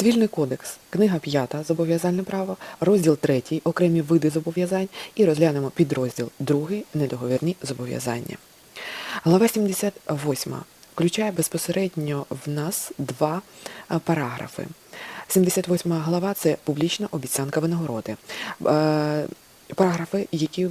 Цивільний кодекс, книга 5 зобов'язальне право, розділ 3 окремі види зобов'язань і розглянемо підрозділ 2 недоговірні зобов'язання. Глава 78 включає безпосередньо в нас два е, параграфи. 78 глава це публічна обіцянка винагороди. Параграфи, які е,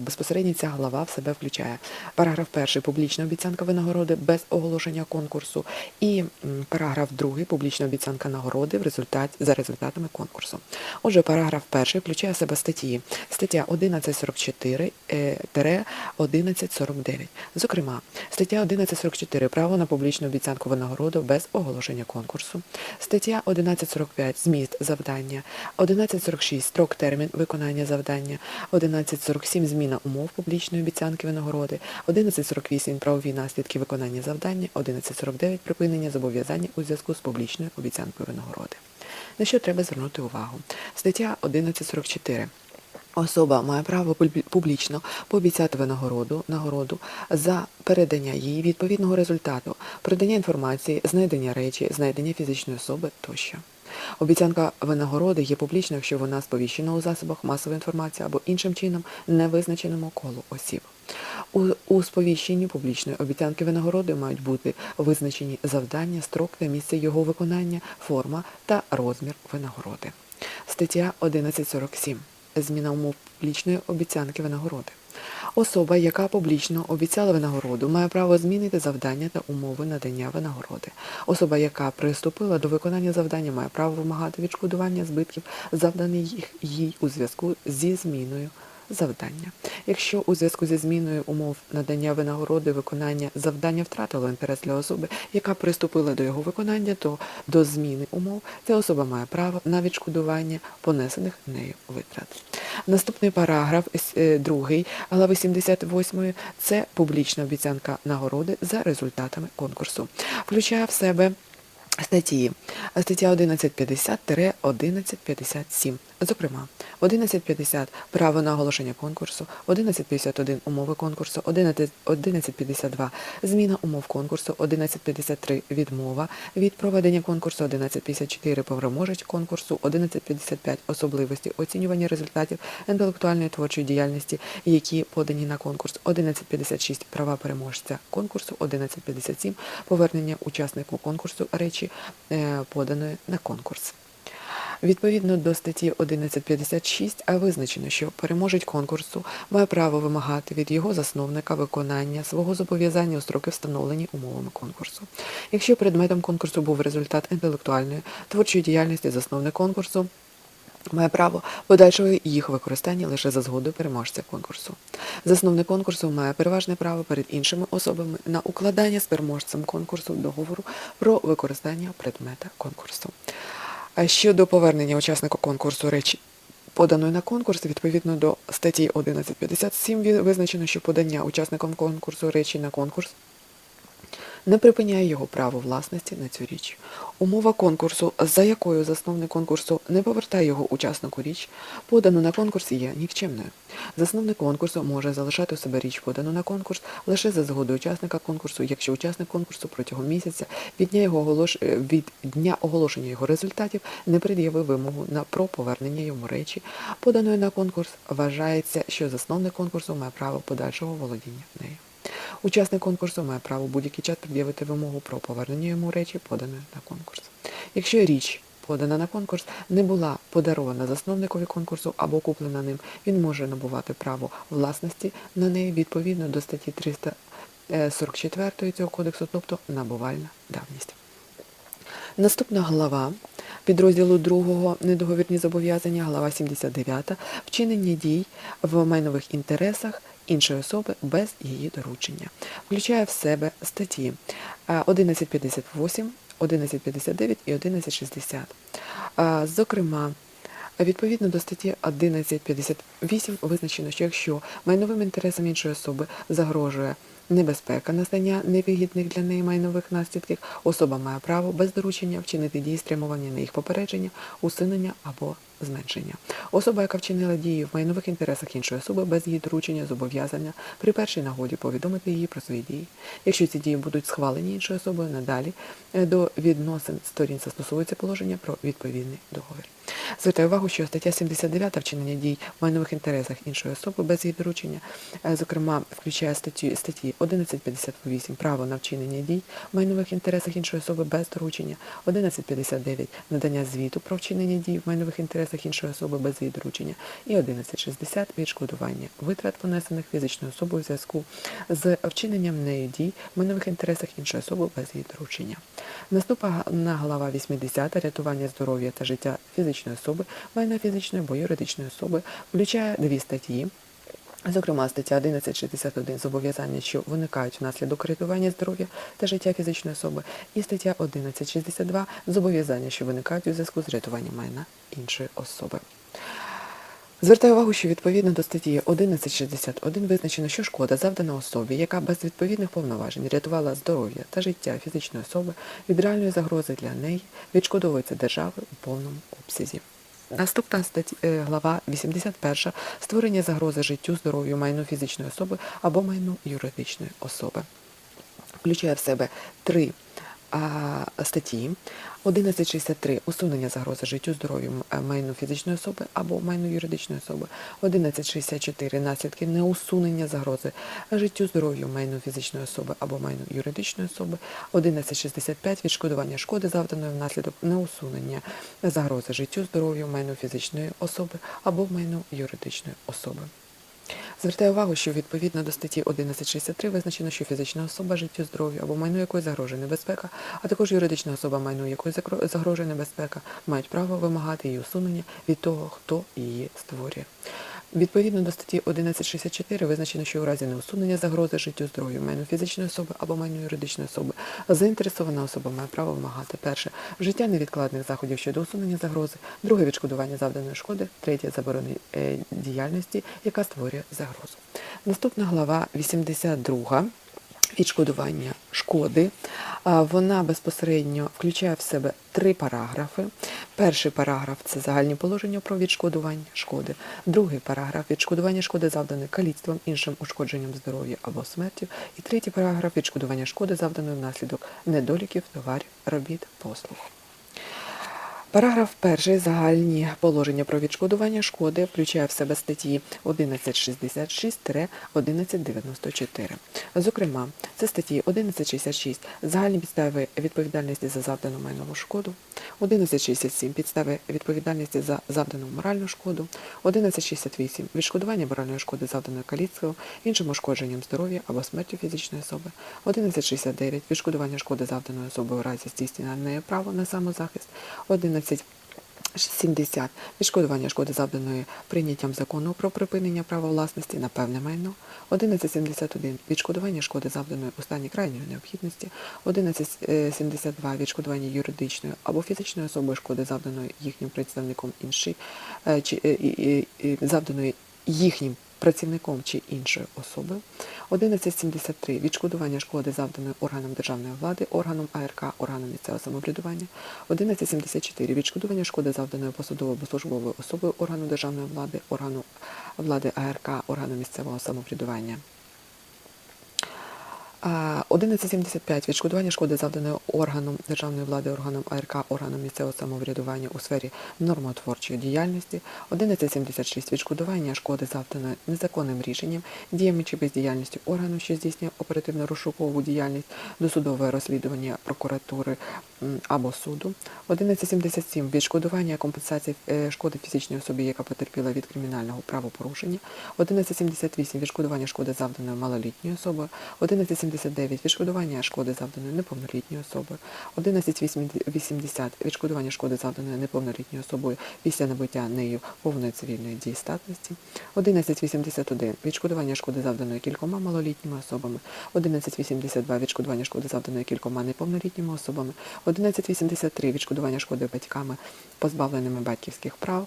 безпосередньо ця глава в себе включає. Параграф перший публічна обіцянка винагороди без оголошення конкурсу. І параграф другий публічна обіцянка нагороди в результаті за результатами конкурсу. Отже, параграф перший включає в себе статті. Стаття 1144 е, тире 1149. Зокрема, стаття 1144 право на публічну обіцянку винагороду без оголошення конкурсу. Стаття 1145 зміст завдання. 1146 строк термін виконання завдання. 1147 зміна умов публічної обіцянки винагороди. 1148 правові наслідки виконання завдання. 1149 припинення зобов'язання у зв'язку з публічною обіцянкою винагороди. На що треба звернути увагу? Стаття 1144. Особа має право публічно пообіцяти винагороду нагороду за передання їй відповідного результату, передання інформації, знайдення речі, знайдення фізичної особи тощо. Обіцянка винагороди є публічною, якщо вона сповіщена у засобах масової інформації або іншим чином невизначеному колу осіб. У, у сповіщенні публічної обіцянки винагороди мають бути визначені завдання, строк та місце його виконання, форма та розмір винагороди. Стаття 1147. Зміна умов публічної обіцянки винагороди. Особа, яка публічно обіцяла винагороду, має право змінити завдання та умови надання винагороди. Особа, яка приступила до виконання завдання, має право вимагати відшкодування збитків, завданих їй у зв'язку зі зміною завдання. Якщо у зв'язку зі зміною умов надання винагороди виконання завдання втратило інтерес для особи, яка приступила до його виконання, то до зміни умов ця особа має право на відшкодування понесених нею витрат. Наступний параграф, е, другий, глави 78, це публічна обіцянка нагороди за результатами конкурсу. Включає в себе статті. Стаття 1150-1157. Зокрема, 1150 право на оголошення конкурсу, 1151 умови конкурсу, 11 1152 зміна умов конкурсу, 1153 відмова від проведення конкурсу, 1154 переможець конкурсу, 1155 особливості оцінювання результатів інтелектуальної творчої діяльності, які подані на конкурс, 1156 права переможця конкурсу, 1157 повернення учаснику конкурсу речі е, поданої на конкурс. Відповідно до статті 1156 а визначено, що переможець конкурсу має право вимагати від його засновника виконання свого зобов'язання у строки, встановлені умовами конкурсу. Якщо предметом конкурсу був результат інтелектуальної творчої діяльності засновник конкурсу, має право подальшого їх використання лише за згодою переможця конкурсу. Засновник конкурсу має переважне право перед іншими особами на укладання з переможцем конкурсу договору про використання предмета конкурсу. А щодо повернення учасника конкурсу речі поданої на конкурс, відповідно до статті 1157 ві- визначено, що подання учасникам конкурсу речі на конкурс не припиняє його право власності на цю річ. Умова конкурсу, за якою засновник конкурсу не повертає його учаснику річ, подану на конкурс є нікчемною. Засновник конкурсу може залишати у себе річ, подану на конкурс, лише за згодою учасника конкурсу, якщо учасник конкурсу протягом місяця від дня, його оголош... е, від дня оголошення його результатів не пред'явив вимогу на про повернення йому речі, поданої на конкурс, вважається, що засновник конкурсу має право подальшого володіння нею. Учасник конкурсу має право будь-який час пред'явити вимогу про повернення йому речі, поданої на конкурс. Якщо річ, подана на конкурс, не була подарована засновникові конкурсу або куплена ним, він може набувати право власності на неї відповідно до статті 344 цього кодексу, тобто набувальна давність. Наступна глава підрозділу другого недоговірні зобов'язання, глава 79, вчинення дій в майнових інтересах іншої особи без її доручення. Включає в себе статті е, 1158, 1159 і 1160. Е, Зокрема, Відповідно до статті 1158 визначено, що якщо майновим інтересам іншої особи загрожує небезпека настання невигідних для неї майнових наслідків, особа має право без доручення вчинити дії спрямовані на їх попередження, усунення або зменшення. Особа, яка вчинила дії в майнових інтересах іншої особи без її доручення, зобов'язання при першій нагоді повідомити її про свої дії. Якщо ці дії будуть схвалені іншою особою, надалі е, до відносин сторін застосовується положення про відповідний договір. Звертаю увагу, що стаття 79 вчинення дій в майнових інтересах іншої особи без її доручення, е, зокрема, включає статті, статті 1158 право на вчинення дій в майнових інтересах іншої особи без доручення, 1159 надання звіту про вчинення дій в майнових інтересах іншої особи без її доручення і 1160 відшкодування витрат, понесених фізичною особою в зв'язку з вчиненням нею дій в майнових інтересах іншої особи без її доручення. Наступна глава 80 рятування здоров'я та життя фізичної особи, майна фізичної або юридичної особи включає дві статті. Зокрема, стаття 1161 зобов'язання, що виникають внаслідок рятування здоров'я та життя фізичної особи, і стаття 1162 зобов'язання, що виникають у зв'язку з рятуванням майна іншої особи. Звертаю увагу, що відповідно до статті 1161 визначено, що шкода завдана особі, яка без відповідних повноважень рятувала здоров'я та життя фізичної особи від реальної загрози для неї, відшкодовується державою у повному обсязі. Наступна стаття, е, глава 81 створення загрози життю, здоров'ю, майну фізичної особи або майну юридичної особи. Включає в себе три а, статті. 1163 усунення загрози життю, здоров'ю, майну фізичної особи або майну юридичної особи. 1164 наслідки неусунення загрози життю, здоров'ю, майну фізичної особи або майну юридичної особи. 1165 відшкодування шкоди, завданої внаслідок неусунення загрози життю, здоров'ю, майну фізичної особи або майну юридичної особи. Звертаю увагу, що відповідно до статті 1163 визначено, що фізична особа життю, здоров'ю або майну якої загрожує небезпека, а також юридична особа майну якої загрожує небезпека, мають право вимагати її усунення від того, хто її створює. Відповідно до статті 1164 визначено, що у разі неусунення загрози життю, здоров'ю, майну фізичної особи або майну юридичної особи заінтересована особа має право вимагати перше вжиття невідкладних заходів щодо усунення загрози, друге відшкодування завданої шкоди, третє заборони е, діяльності, яка створює загрозу. Наступна глава 82 відшкодування шкоди. Вона безпосередньо включає в себе три параграфи. Перший параграф це загальні положення про відшкодування шкоди. Другий параграф відшкодування шкоди завданої каліцтвом, іншим ушкодженням здоров'я або смертю. І третій параграф відшкодування шкоди завданої внаслідок недоліків, товарів, робіт, послуг. Параграф 1. Загальні положення про відшкодування шкоди включає в себе статті 1166-1194. Зокрема, це статті 1166 загальні підстави відповідальності за завдану майнову шкоду, 1167 підстави відповідальності за завдану моральну шкоду, 1168 відшкодування моральної шкоди завданої каліцтвом, іншим ушкодженням здоров'я або смертю фізичної особи, 1169 відшкодування шкоди завданої особи у разі здійснення нею право на самозахист, 11 70. Відшкодування шкоди завданої прийняттям закону про припинення права власності на певне майно. 1171. Відшкодування шкоди завданої у стані крайньої необхідності. 1172. Відшкодування юридичної або фізичної особи шкоди завданої їхнім представником іншій, е, е, завданої їхнім працівником чи іншою особою. 1173. Відшкодування шкоди завданої органам державної влади, органом АРК, органам місцевого самоврядування. 1174. Відшкодування шкоди завданої посадовою або службовою особою органу державної влади, органу влади АРК, органу місцевого самоврядування. А, 1175. Відшкодування шкоди завданої органом державної влади, органом АРК, органом місцевого самоврядування у сфері нормотворчої діяльності. 1176. Відшкодування шкоди завданої незаконним рішенням, діями чи бездіяльністю органу, що здійснює оперативно-розшукову діяльність, досудове розслідування прокуратури або суду. 1177. Відшкодування компенсації е, шкоди фізичній особі, яка потерпіла від кримінального правопорушення. 1178. Відшкодування шкоди завданої малолітньою особою. 1179. Відшкодування шкоди завданої неповнолітньою особою. 1180. Відшкодування шкоди завданої неповнолітньою особою після набуття нею повної цивільної дієстатності. 1181. Відшкодування шкоди завданої кількома малолітніми особами. 1182. Відшкодування шкоди завданої кількома неповнолітніми особами. 1183. Відшкодування шкоди батьками, позбавленими батьківських прав.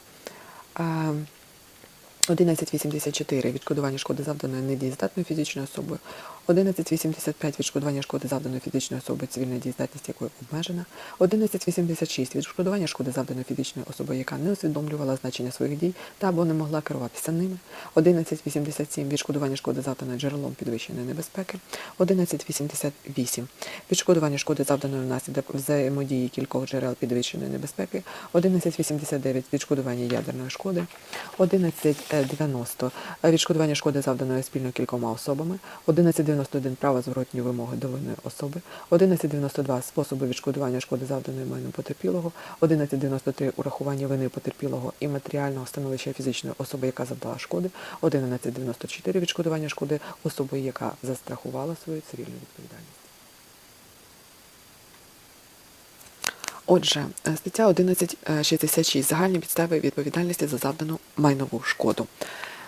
А, 1184 відшкодування шкоди завданої недієздатною фізичною особою. 1185 відшкодування шкоди завданої фізичної особи, цивільна дієздатність якої обмежена. 1186 відшкодування шкоди завданої фізичної особи, яка не усвідомлювала значення своїх дій та або не могла керуватися ними. 1187 відшкодування шкоди завданої джерелом підвищеної небезпеки. 1188 відшкодування шкоди завданої внаслідок взаємодії кількох джерел підвищеної небезпеки. 1189 відшкодування ядерної шкоди. 1190 відшкодування шкоди завданої спільно кількома особами. 1191 право зворотньої вимоги до винної особи. 1192 способи відшкодування шкоди завданої майну потерпілого. 1193 урахування вини потерпілого і матеріального становища фізичної особи, яка завдала шкоди. 1194 відшкодування шкоди особи, яка застрахувала свою цивільну відповідальність. Отже, е, стаття 1166 загальні підстави відповідальності за завдану майнову шкоду.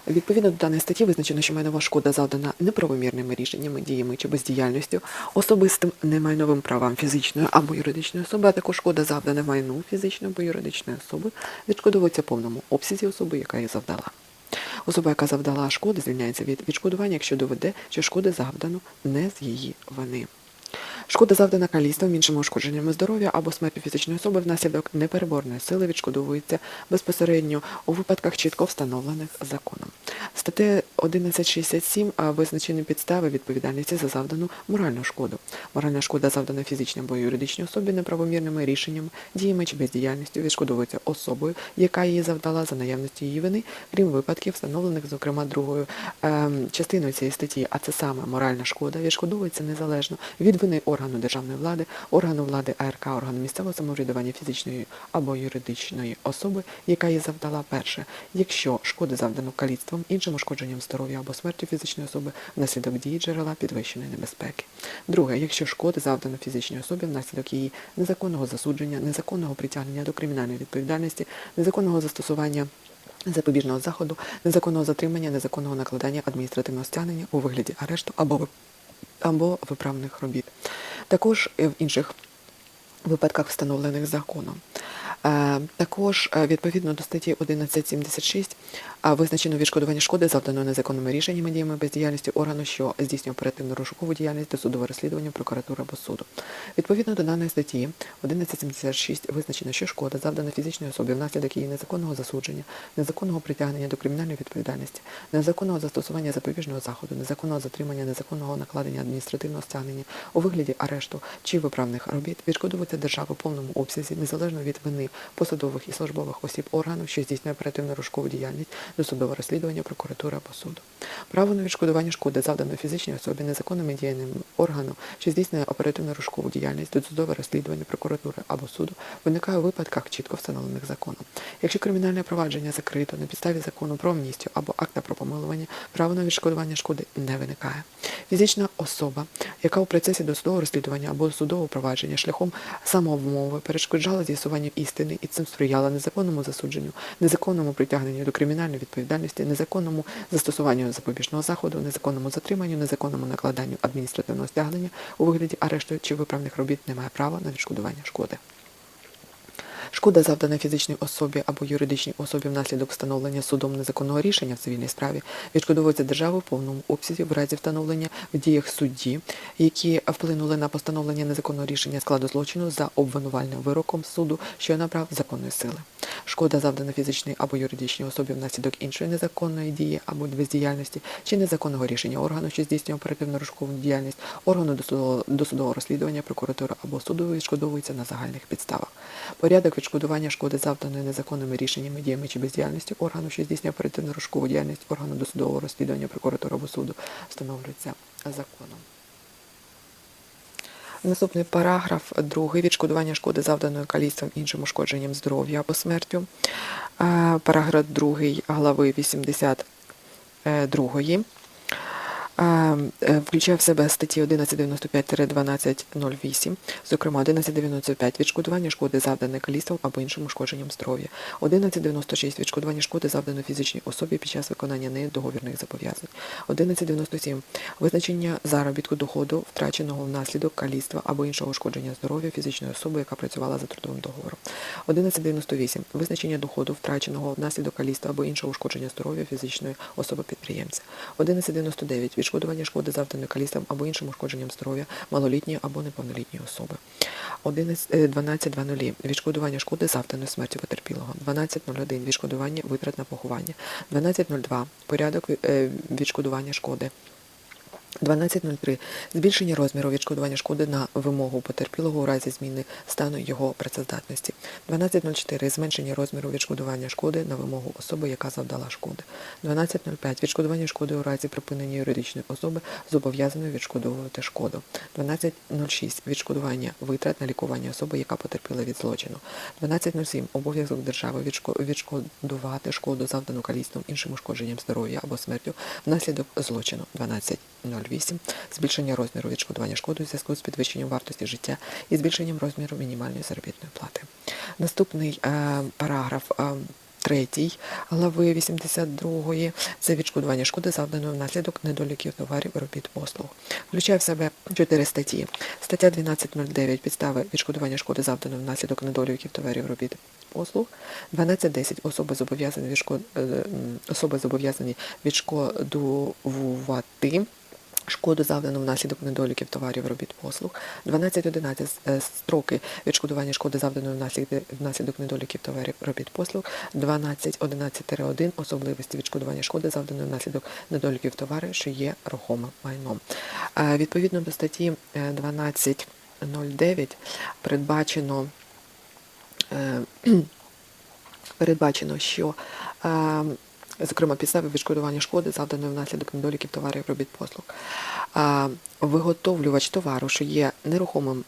Відповідно до даної статті визначено, що майнова шкода завдана неправомірними рішеннями, діями чи бездіяльністю, особистим немайновим правам фізичної або юридичної особи, а також шкода завдана майну фізичної або юридичної особи, відшкодовується повному обсязі особи, яка її завдала. Особа, яка завдала шкоди, звільняється від відшкодування, якщо доведе, що шкоди завдано не з її вини. Шкода завдана калістом, іншими ушкодженнями здоров'я або смертю фізичної особи внаслідок непереборної сили відшкодовується безпосередньо у випадках чітко встановлених законом. Статтею 1167 а, визначені підстави відповідальності за завдану моральну шкоду. Моральна шкода завдана фізичній або юридичній особі неправомірними рішеннями, діями чи бездіяльністю відшкодовується особою, яка її завдала за наявності її вини, крім випадків, встановлених, зокрема, другою ем, частиною цієї статті, а це саме моральна шкода, відшкодовується незалежно від вини органу державної влади, органу влади АРК, органу місцевого самоврядування фізичної або юридичної особи, яка її завдала. Перше, якщо шкода завдано каліцтвом, іншим ушкодженням здоров'я або смертю фізичної особи внаслідок дії джерела підвищеної небезпеки. Друге, якщо шкода завдано фізичній особі внаслідок її незаконного засудження, незаконного притягнення до кримінальної відповідальності, незаконного застосування запобіжного заходу, незаконного затримання, незаконного накладання адміністративного стягнення у вигляді арешту або або виправних робіт. Також в інших випадках, встановлених законом. Е, Також е, відповідно до статті 1176 визначено відшкодування шкоди завданої незаконними рішеннями діями бездіяльності органу, що здійснює оперативну розшукову діяльність досудове розслідування прокуратури або суду. Відповідно до даної статті 1176 визначено, що шкода завдана фізичній особі внаслідок її незаконного засудження, незаконного притягнення до кримінальної відповідальності, незаконного застосування запобіжного заходу, незаконного затримання, незаконного накладення адміністративного стягнення у вигляді арешту чи виправних робіт відшкодовується держава у повному обсязі незалежно від вини посадових і службових осіб органу, що здійснює оперативну розшукову діяльність досудове розслідування прокуратури або суду. Право на відшкодування шкоди завданої фізичній особі незаконними діяннями органу, що здійснює оперативну розшукову діяльність досудове розслідування прокуратури або суду, виникає у випадках чітко встановлених законом. Якщо кримінальне провадження закрито на підставі закону про амністію або акта про помилування, право на відшкодування шкоди не виникає. Фізична особа, яка у процесі досудового розслідування або судового провадження шляхом самовмови перешкоджала з'ясуванню істини і цим сприяла незаконному засудженню, незаконному притягненню до кримінальної відповідальності, незаконному застосуванню запобіжного заходу, незаконному затриманню, незаконному накладанню адміністративного стягнення у вигляді арешту чи виправних робіт не має права на відшкодування шкоди. Шкода завдана фізичній особі або юридичній особі внаслідок встановлення судом незаконного рішення в цивільній справі відшкодовується державою в повному обсязі в разі встановлення в діях судді, які вплинули на постановлення незаконного рішення складу злочину за обвинувальним вироком суду, що набрав законної сили. Шкода завдана фізичній або юридичній особі внаслідок іншої незаконної дії або бездіяльності чи незаконного рішення органу, що здійснює оперативну розшукову діяльність, органу досудового, розслідування, прокуратури або суду відшкодовується на загальних підставах. Порядок відшкодування шкоди завданої незаконними рішеннями, діями чи бездіяльністю органу, що здійснює оперативну розшукову діяльність органу досудового розслідування, прокуратури або суду, встановлюється законом. Наступний параграф, другий відшкодування шкоди завданої каліцтвом іншим ушкодженням здоров'я або смертю. Е, Параграф другий глави 82. Е, включає в себе статті 1195-1208, зокрема 1195 відшкодування шкоди завданої каліцтвом або іншим ушкодженням здоров'я, 1196 відшкодування шкоди завданої фізичній особі під час виконання нею договірних зобов'язань, 1197 визначення заробітку доходу, втраченого внаслідок каліцтва або іншого ушкодження здоров'я фізичної особи, яка працювала за трудовим договором, 1198 визначення доходу, втраченого внаслідок каліцтва або іншого ушкодження здоров'я фізичної особи-підприємця, 1199 відшкодування шкоди завданої каліцтвом або іншим ушкодженням здоров'я малолітньої або неповнолітньої особи. 11, е, 12.00 відшкодування шкоди завданої смертю потерпілого. 12.01 відшкодування витрат на поховання. 12.02 порядок е, відшкодування шкоди. 12.03. Збільшення розміру відшкодування шкоди на вимогу потерпілого у разі зміни стану його працездатності. 12.04. Зменшення розміру відшкодування шкоди на вимогу особи, яка завдала шкоди. 12.05. Відшкодування шкоди у разі припинення юридичної особи зобов'язаної відшкодовувати шкоду. 12.06. Відшкодування витрат на лікування особи, яка потерпіла від злочину. 12.07. Обов'язок держави відшко- відшкодувати шкоду завдану каліцтвом іншим ушкодженням здоров'я або смертю внаслідок злочину. 12.08. Збільшення розміру відшкодування шкоди у зв'язку з підвищенням вартості життя і збільшенням розміру мінімальної заробітної плати. Наступний е, параграф. Е, Третій глави 82 це відшкодування шкоди завданої внаслідок недоліків товарів, робіт, послуг. Включає в себе чотири статті. Стаття 12.09 підстави відшкодування шкоди завданої внаслідок недоліків товарів, робіт, послуг. 12.10 особи зобов'язані відшкод... е, особи зобов'язані відшкодувати шкоду завдану внаслідок недоліків товарів, робіт, послуг. 12.11 е, строки відшкодування шкоди завданої внаслідок, недоліків товарів, робіт, послуг. 12.11-1 особливості відшкодування шкоди завданої внаслідок недоліків товарів, що є рухомим майном. Е, Відповідно до статті е, 12.09 передбачено е, передбачено, що е, зокрема підстави відшкодування шкоди, завданої внаслідок недоліків товарів, робіт послуг. Виготовлювач товару, що є нерухомим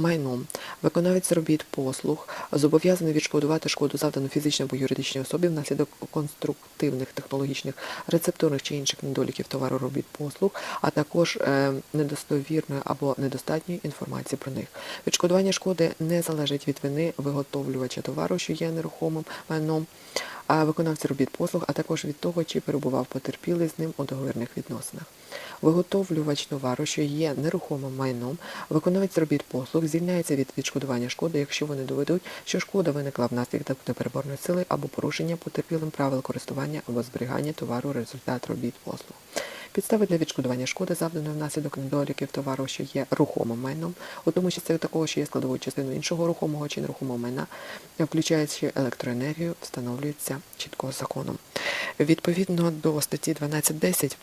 майном, виконавець робіт послуг, зобов'язаний відшкодувати шкоду завдану фізичній або юридичній особі внаслідок конструктивних, технологічних, рецептурних чи інших недоліків товару робіт послуг, а також е, недостовірної або недостатньої інформації про них. Відшкодування шкоди не залежить від вини виготовлювача товару, що є нерухомим майном, виконавця робіт послуг, а також від того, чи перебував потерпілий з ним у договірних відносинах. Виготовлювач товару, що є нерухомим майном, виконавець робіт послуг звільняється від відшкодування шкоди, якщо вони доведуть, що шкода виникла внаслідок непереборної сили або порушення потерпілим правил користування або зберігання товару результат робіт послуг. Підстави для відшкодування шкоди, завданої внаслідок недоліків товару, що є рухомим майном, у тому числі такого, що є складовою частиною іншого рухомого чи нерухомого майна, включаючи електроенергію, встановлюється чітко законом. Відповідно до статті 12.10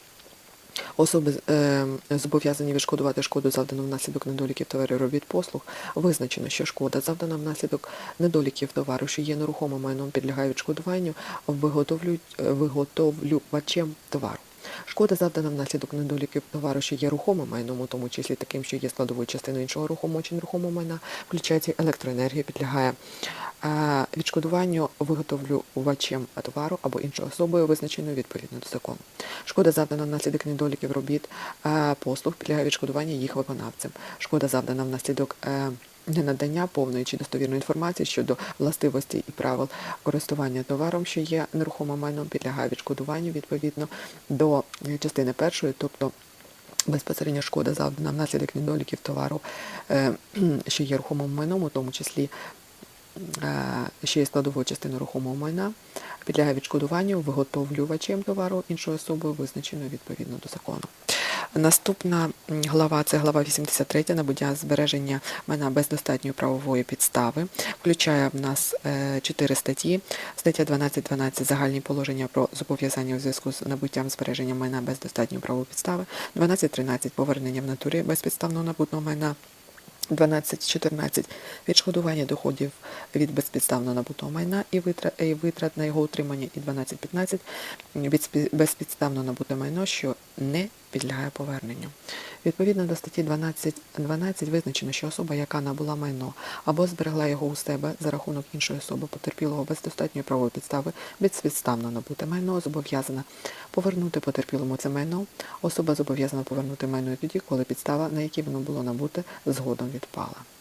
Особи е, зобов'язані відшкодувати шкоду, завдану внаслідок недоліків товарів робіт послуг. Визначено, що шкода, завдана внаслідок недоліків товару, що є нерухомим майном, підлягає відшкодуванню виготовлю- виготовлювачем товару. Шкода завдана внаслідок недоліків товару, що є рухомим майном, у тому числі таким, що є складовою частиною іншого рухомого чи нерухомого майна, включається електроенергія, підлягає е, відшкодуванню виготовлювачем товару або іншою особою, визначеною відповідно до закону. Шкода завдана внаслідок недоліків робіт е, послуг, підлягає відшкодуванню їх виконавцям. Шкода завдана внаслідок е, ненадання повної чи достовірної інформації щодо властивостей і правил користування товаром, що є нерухомим майном, підлягає відшкодуванню відповідно до е, частини першої, тобто безпосередньо шкода завдана внаслідок недоліків товару, е, що є рухомим майном, у тому числі е, що є складовою частиною рухомого майна, підлягає відшкодуванню виготовлювачем товару іншою особою, визначеною відповідно до закону. Наступна глава це глава 83 набуття збереження майна без достатньої правової підстави. Включає в нас е, чотири статті. Стаття 12.12 загальні положення про зобов'язання у зв'язку з набуттям збереження майна без достатньої правової підстави. 12.13 повернення в натурі безпідставного набутого майна. 12.14 відшкодування доходів від безпідставно набутого майна і витрат, на його утримання, і 12.15 від безпідставно набуте майно, що не підлягає поверненню. Відповідно до статті 12, 12 визначено, що особа, яка набула майно або зберегла його у себе за рахунок іншої особи, потерпілого без достатньої правової підстави, безпідставно набуте майно, зобов'язана повернути потерпілому це майно. Особа зобов'язана повернути майно і тоді, коли підстава, на якій воно було набуте, згодом відпала.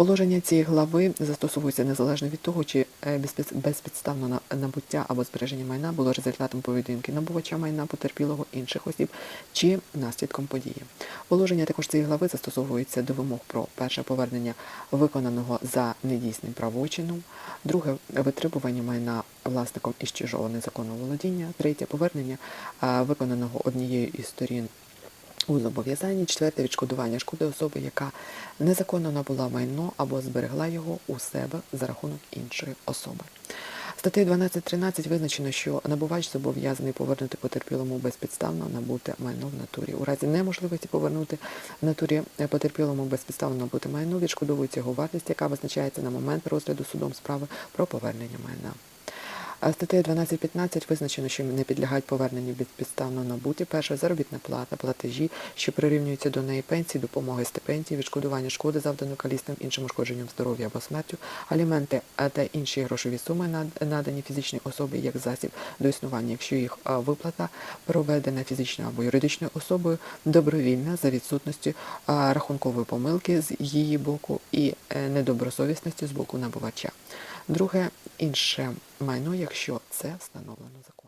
Положення цієї глави застосовується незалежно від того, чи е, безпідставно набуття або збереження майна було результатом поведінки набувача майна потерпілого інших осіб чи наслідком події. Положення також цієї глави застосовується до вимог про перше повернення виконаного за недійсним правочином, друге витребування майна власником із чужого незаконного володіння, третє повернення е, виконаного однією із сторін у зобов'язанні, четверте відшкодування шкоди особи, яка незаконно набула майно або зберегла його у себе за рахунок іншої особи. Статтею 12.13 визначено, що набувач зобов'язаний повернути потерпілому безпідставно набуте майно в натурі. У разі неможливості повернути в натурі потерпілому безпідставно набуте майно, відшкодовується його вартість, яка визначається на момент розгляду судом справи про повернення майна. Статтею 12.15 визначено, що не підлягають поверненню безпідставно набуті перше заробітна плата, платежі, що прирівнюються до неї пенсії, допомоги стипендії, відшкодування шкоди, завданої калісним іншим ушкодженням здоров'я або смертю, аліменти та інші грошові суми, надані фізичній особі як засіб до існування, якщо їх виплата проведена фізичною або юридичною особою добровільна за відсутністю рахункової помилки з її боку і е, недобросовісності з боку набувача. Друге інше майно, якщо це встановлено законом.